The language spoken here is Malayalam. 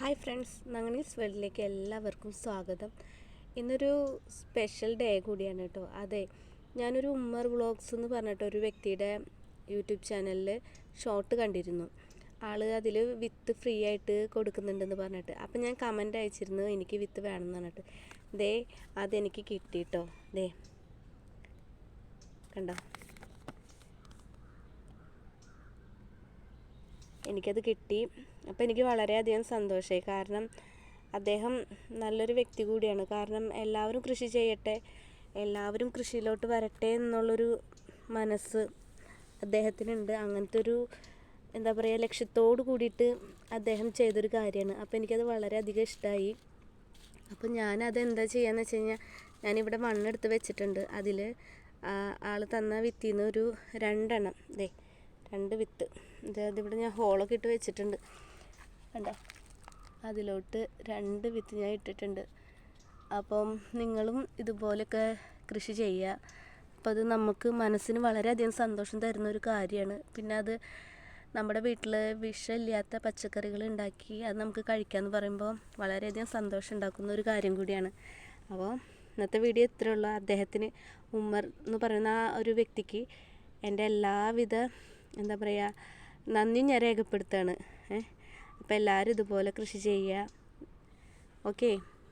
ഹായ് ഫ്രണ്ട്സ് നങ്ങണീസ് വേൾഡിലേക്ക് എല്ലാവർക്കും സ്വാഗതം. ഇന്നൊരു സ്പെഷ്യൽ ഡേ കൂടിയാണ് കേട്ടോ. അതെ ഞാനൊരു ഉമ്മർ വ്ളോഗ്സ് എന്ന് പറഞ്ഞിട്ട് ഒരു വ്യക്തിയുടെ യൂട്യൂബ് ചാനലിൽ ഷോർട്ട് കണ്ടിരുന്നു. ആൾ അതിൽ വിത്ത് ഫ്രീ ആയിട്ട് കൊടുക്കുന്നുണ്ടെന്ന് പറഞ്ഞിട്ട്. അപ്പം ഞാൻ കമന്റ് അയച്ചിരുന്നു എനിക്ക് വിത്ത് വേണമെന്ന് പറഞ്ഞിട്ട്. ദേ അതെനിക്ക് കിട്ടിയിട്ടോ ദേ കണ്ടോ? എനിക്കത് കിട്ടി. അപ്പോൾ എനിക്ക് വളരെയധികം സന്തോഷമായി. കാരണം അദ്ദേഹം നല്ലൊരു വ്യക്തി കൂടിയാണ്. കാരണം എല്ലാവരും കൃഷി ചെയ്യട്ടെ എല്ലാവരും കൃഷിയിലോട്ട് വരട്ടെ എന്നുള്ളൊരു മനസ്സ് അദ്ദേഹത്തിനുണ്ട്. അങ്ങനത്തെ ഒരു എന്താ പറയുക ലക്ഷ്യത്തോട് കൂടിയിട്ട് അദ്ദേഹം ചെയ്തൊരു കാര്യമാണ്. അപ്പോൾ എനിക്കത് വളരെയധികം ഇഷ്ടമായി അപ്പോൾ ഞാനത് എന്താ ചെയ്യാന്ന് വെച്ച് കഴിഞ്ഞാൽ ഞാനിവിടെ മണ്ണെടുത്ത് വെച്ചിട്ടുണ്ട്. അതിൽ ആൾ തന്ന വിത്തിന്ന് ഒരു രണ്ടെണ്ണം. ദേ രണ്ട് വിത്ത്. അതായത് ഇവിടെ ഞാൻ ഹോളൊക്കെ ഇട്ട് വെച്ചിട്ടുണ്ട്. കണ്ടോ? അതിലോട്ട് രണ്ട് വിത്ത് ഞാൻ ഇട്ടിട്ടുണ്ട്. അപ്പം നിങ്ങളും ഇതുപോലെയൊക്കെ കൃഷി ചെയ്യുക. അപ്പോൾ അത് നമുക്ക് മനസ്സിന് വളരെയധികം സന്തോഷം തരുന്ന ഒരു കാര്യമാണ്. പിന്നെ അത് നമ്മുടെ വീട്ടിൽ വിഷമില്ലാത്ത പച്ചക്കറികൾ ഉണ്ടാക്കി അത് നമുക്ക് കഴിക്കാമെന്ന് പറയുമ്പോൾ വളരെയധികം സന്തോഷം ഉണ്ടാക്കുന്ന ഒരു കാര്യം കൂടിയാണ്. അപ്പോൾ ഇന്നത്തെ വീഡിയോ ഇത്രയേ ഉള്ളൂ. അദ്ദേഹത്തിന് ഉമ്മർ എന്ന് പറയുന്ന ആ ഒരു വ്യക്തിക്ക് എന്റെ എല്ലാവിധ എന്താ പറയുക നന്ദി ഞാൻ രേഖപ്പെടുത്തുകയാണ് അപ്പോൾ എല്ലാവരും ഇതുപോലെ കൃഷി ചെയ്യുക. ഓക്കേ?